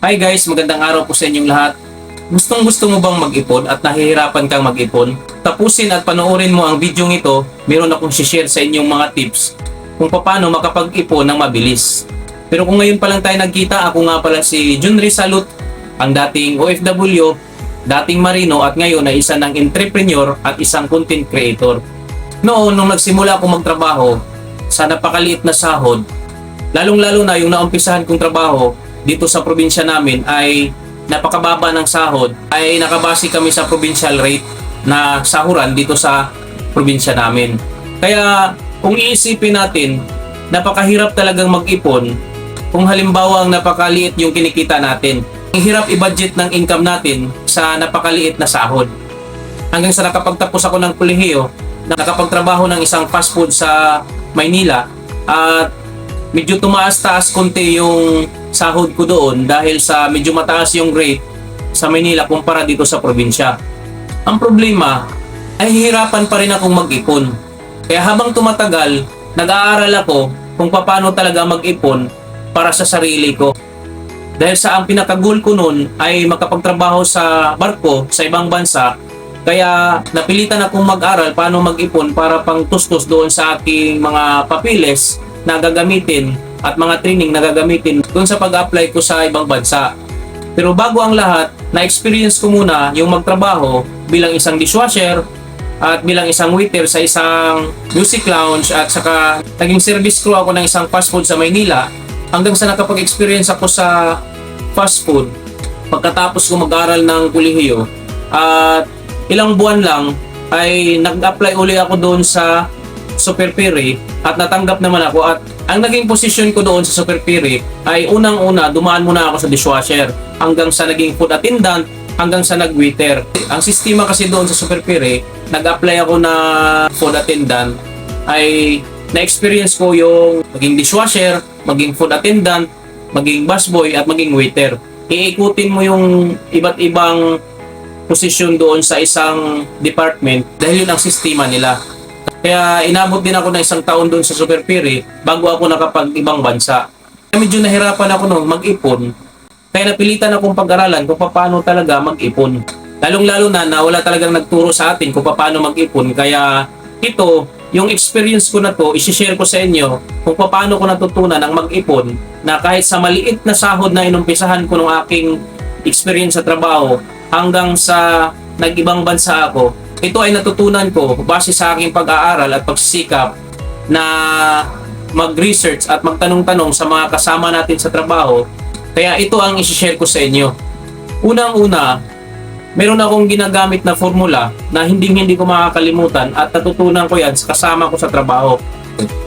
Hi guys, magandang araw po sa inyong lahat. Gustong gusto mo bang mag-ipon at nahihirapan kang mag-ipon? Tapusin at panoorin mo ang video ito. Meron akong share sa inyong mga tips kung paano makapag-ipon ng mabilis. Pero kung ngayon pa lang tayo nagkita, ako nga pala si Junri Salut, ang dating OFW, dating marino at ngayon ay isa ng entrepreneur at isang content creator. Noon, nung nagsimula ako magtrabaho sa napakaliit na sahod, lalong-lalo na yung naumpisahan kong trabaho dito sa probinsya namin ay napakababa ng sahod ay nakabase kami sa provincial rate na sahuran dito sa probinsya namin. Kaya kung iisipin natin, napakahirap talagang mag-ipon kung halimbawa ang napakaliit yung kinikita natin. Ang hirap i-budget ng income natin sa napakaliit na sahod. Hanggang sa nakapagtapos ako ng kolehiyo, nakapagtrabaho ng isang fast food sa Maynila at medyo tumaas-taas konti yung sahod ko doon dahil sa medyo mataas yung rate sa Maynila kumpara dito sa probinsya. Ang problema, ay hihirapan pa rin akong mag-ipon. Kaya habang tumatagal, nag-aaral ako kung paano talaga mag-ipon para sa sarili ko. Dahil sa ang pinaka-goal ko noon ay makapagtrabaho sa barko sa ibang bansa, kaya napilitan akong mag-aral paano mag-ipon para pang tustos doon sa aking mga papiles na gagamitin at mga training na gagamitin doon sa pag-apply ko sa ibang bansa. Pero bago ang lahat, na-experience ko muna yung magtrabaho bilang isang dishwasher at bilang isang waiter sa isang music lounge at saka naging service crew ako ng isang fast food sa Maynila hanggang sa nakapag-experience ako sa fast food pagkatapos ko mag-aral ng kolehiyo at ilang buwan lang ay nag-apply uli ako doon sa Super Piri at natanggap naman ako at ang naging posisyon ko doon sa Super Piri ay unang-una dumaan muna ako sa dishwasher hanggang sa naging food attendant hanggang sa nag-waiter. Ang sistema kasi doon sa Super Piri, nag-apply ako na food attendant ay na-experience ko yung maging dishwasher, maging food attendant, maging busboy at maging waiter. Iikutin mo yung iba't ibang posisyon doon sa isang department dahil yun ang sistema nila. Kaya inabot din ako ng isang taon doon sa Super Piri bago ako nakapag ibang bansa. Kaya medyo nahirapan ako noon mag-ipon. Kaya napilitan akong pag-aralan kung paano talaga mag-ipon. Lalong-lalo na na wala talagang nagturo sa atin kung paano mag-ipon. Kaya ito, yung experience ko na to, isi-share ko sa inyo kung paano ko natutunan ang mag-ipon na kahit sa maliit na sahod na inumpisahan ko ng aking experience sa trabaho hanggang sa nag-ibang bansa ako, ito ay natutunan ko base sa aking pag-aaral at pagsisikap na mag-research at magtanong-tanong sa mga kasama natin sa trabaho. Kaya ito ang isi-share ko sa inyo. Unang-una, meron akong ginagamit na formula na hindi-hindi ko makakalimutan at natutunan ko yan sa kasama ko sa trabaho.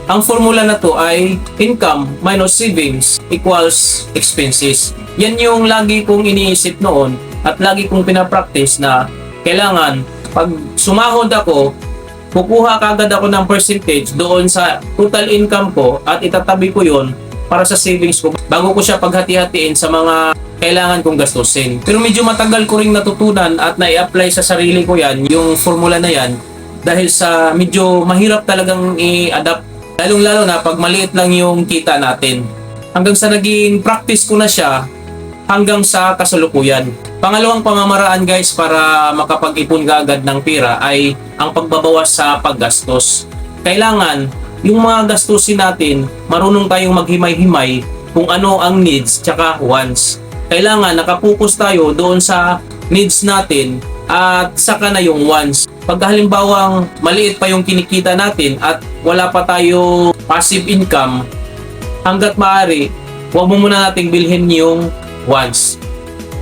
Ang formula na to ay income minus savings equals expenses. Yan yung lagi kong iniisip noon at lagi kong pinapractice na kailangan pag sumahod ako, kukuha kagad ako ng percentage doon sa total income ko at itatabi ko yon para sa savings ko bago ko siya paghati-hatiin sa mga kailangan kong gastusin. Pero medyo matagal ko ring natutunan at nai-apply sa sarili ko yan, yung formula na yan, dahil sa medyo mahirap talagang i-adapt. Lalong-lalo na pag maliit lang yung kita natin. Hanggang sa naging practice ko na siya, hanggang sa kasalukuyan. Pangalawang pamamaraan guys para makapag-ipon ka agad ng pera ay ang pagbabawas sa paggastos. Kailangan yung mga gastusin natin, marunong tayong maghimay-himay kung ano ang needs tsaka wants. Kailangan nakapokus tayo doon sa needs natin at saka na yung wants. Pag halimbawang maliit pa yung kinikita natin at wala pa tayo passive income, hanggat maaari, huwag mo muna nating bilhin yung wants.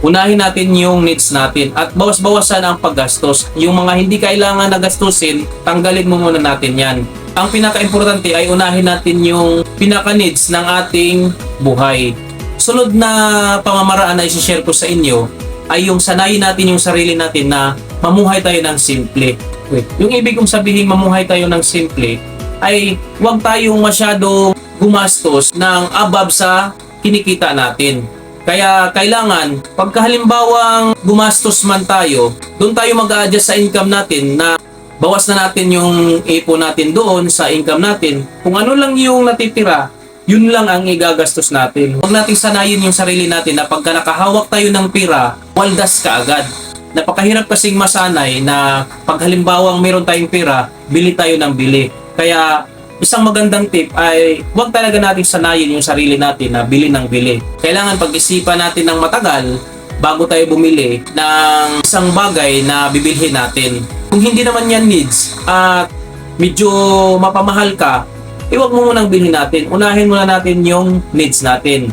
Unahin natin yung needs natin at bawas-bawasan ang paggastos. Yung mga hindi kailangan na gastusin, tanggalin mo muna natin yan. Ang pinaka-importante ay unahin natin yung pinaka-needs ng ating buhay. Sunod na pamamaraan na isi-share ko sa inyo ay yung sanayin natin yung sarili natin na mamuhay tayo ng simple. Wait, yung ibig kong sabihin mamuhay tayo ng simple ay huwag tayong masyadong gumastos ng above sa kinikita natin. Kaya kailangan, pagkahalimbawang gumastos man tayo, doon tayo mag-adjust sa income natin na bawas na natin yung ipon natin doon sa income natin. Kung ano lang yung natitira, yun lang ang igagastos natin. Huwag nating sanayin yung sarili natin na pagka nakahawak tayo ng pira, waldas ka agad. Napakahirap kasing masanay na pag halimbawang meron tayong pira, bili tayo ng bili. Kaya isang magandang tip ay huwag talaga nating sanayin yung sarili natin na bili ng bili. Kailangan pag-isipan natin ng matagal bago tayo bumili ng isang bagay na bibilhin natin. Kung hindi naman yan needs at medyo mapamahal ka, iwag mo munang bilhin natin. Unahin muna natin yung needs natin.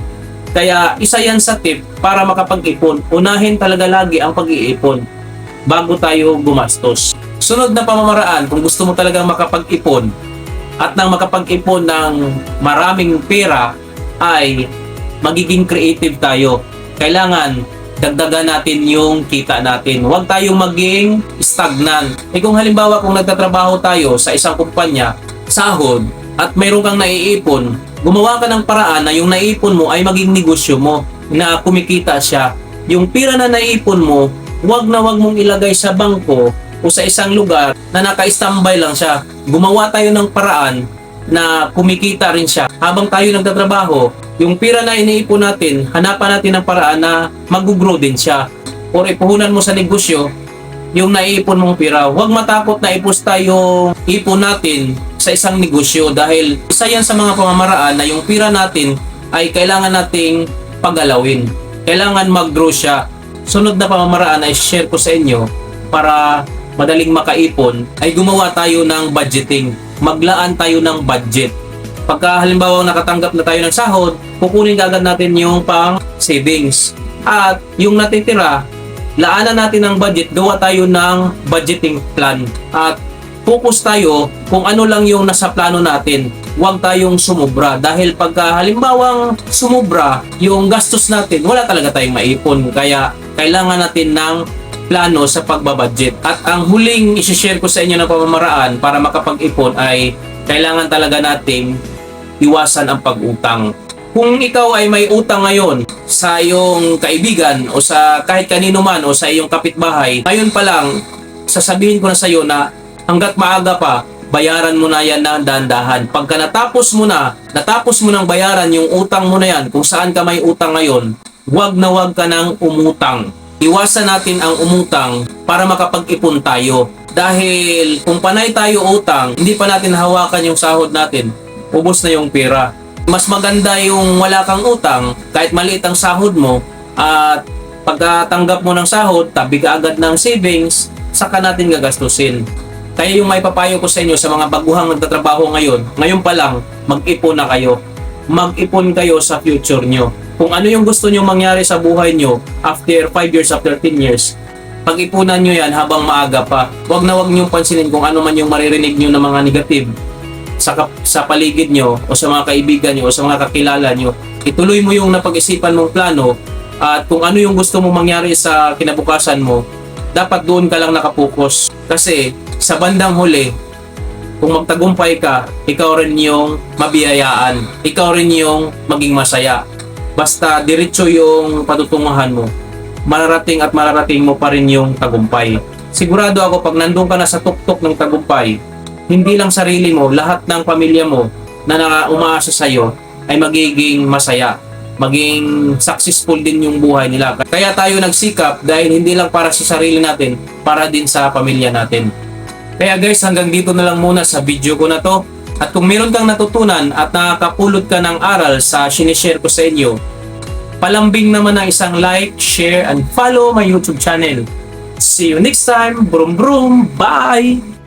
Kaya isa yan sa tip para makapag-ipon. Unahin talaga lagi ang pag-iipon bago tayo gumastos. Sunod na pamamaraan kung gusto mo talagang makapag-ipon at nang makapag-ipon ng maraming pera ay magiging creative tayo. Kailangan dagdagan natin yung kita natin. Huwag tayong maging stagnant. Eh kung halimbawa kung nagtatrabaho tayo sa isang kumpanya, sahod, at mayroon kang naiipon, gumawa ka ng paraan na yung naiipon mo ay maging negosyo mo na kumikita siya. Yung pira na naiipon mo, huwag na huwag mong ilagay sa bangko o sa isang lugar na naka-standby lang siya. Gumawa tayo ng paraan na kumikita rin siya. Habang tayo nagtatrabaho, yung pira na iniipon natin, hanapan natin ng paraan na mag-grow din siya. Or ipuhunan mo sa negosyo, yung naiipon mong pira, huwag matakot na ipusta yung ipon natin sa isang negosyo dahil isa yan sa mga pamamaraan na yung pira natin ay kailangan nating pagalawin. Kailangan mag-grow siya. Sunod na pamamaraan ay share ko sa inyo para madaling makaipon ay gumawa tayo ng budgeting. Maglaan tayo ng budget. Pagka halimbawa nakatanggap na tayo ng sahod, kukunin agad natin yung pang savings. At yung natitira, laanan natin ng budget, gawa tayo ng budgeting plan. At focus tayo kung ano lang yung nasa plano natin. Huwag tayong sumubra dahil pagka halimbawang sumubra yung gastos natin, wala talaga tayong maipon. Kaya kailangan natin ng plano sa pagbabudget. At ang huling isi-share ko sa inyo na pamamaraan para makapag-ipon ay kailangan talaga nating iwasan ang pag-utang. Kung ikaw ay may utang ngayon sa iyong kaibigan o sa kahit kanino man o sa iyong kapitbahay, ngayon pa lang, sasabihin ko na sa iyo na hanggat maaga pa, bayaran mo na yan na dahan-dahan. Pagka natapos mo na, natapos mo nang bayaran yung utang mo na yan, kung saan ka may utang ngayon, wag na wag ka nang umutang. Iwasan natin ang umutang para makapag-ipon tayo. Dahil kung panay tayo utang, hindi pa natin hawakan yung sahod natin, ubos na yung pera. Mas maganda yung wala kang utang, kahit maliit ang sahod mo, at pagkatanggap mo ng sahod, tabi ka agad ng savings, saka natin gagastusin. Kaya yung may papayo ko sa inyo sa mga baguhang nagtatrabaho ngayon, ngayon pa lang, mag-ipon na kayo. Mag-ipon kayo sa future nyo. Kung ano yung gusto nyo mangyari sa buhay nyo after 5 years, after 10 years, pag-ipunan nyo yan habang maaga pa. Huwag na huwag nyo pansinin kung ano man yung maririnig nyo ng mga negative sa, sa paligid nyo o sa mga kaibigan nyo o sa mga kakilala nyo. Ituloy mo yung napag-isipan mong plano at kung ano yung gusto mo mangyari sa kinabukasan mo, dapat doon ka lang nakapokus. Kasi sa bandang huli, kung magtagumpay ka, ikaw rin yung mabiyayaan. Ikaw rin yung maging masaya. Basta diretso yung patutunguhan mo, mararating at mararating mo pa rin yung tagumpay. Sigurado ako pag nandun ka na sa tuktok ng tagumpay, hindi lang sarili mo, lahat ng pamilya mo na umaasa sa iyo ay magiging masaya. Maging successful din yung buhay nila. Kaya tayo nagsikap dahil hindi lang para sa sarili natin, para din sa pamilya natin. Kaya guys, hanggang dito na lang muna sa video ko na to. At kung meron kang natutunan at nakakapulot ka ng aral sa sinishare ko sa inyo, palambing naman ng isang like, share, and follow my YouTube channel. See you next time. Brum brum. Bye!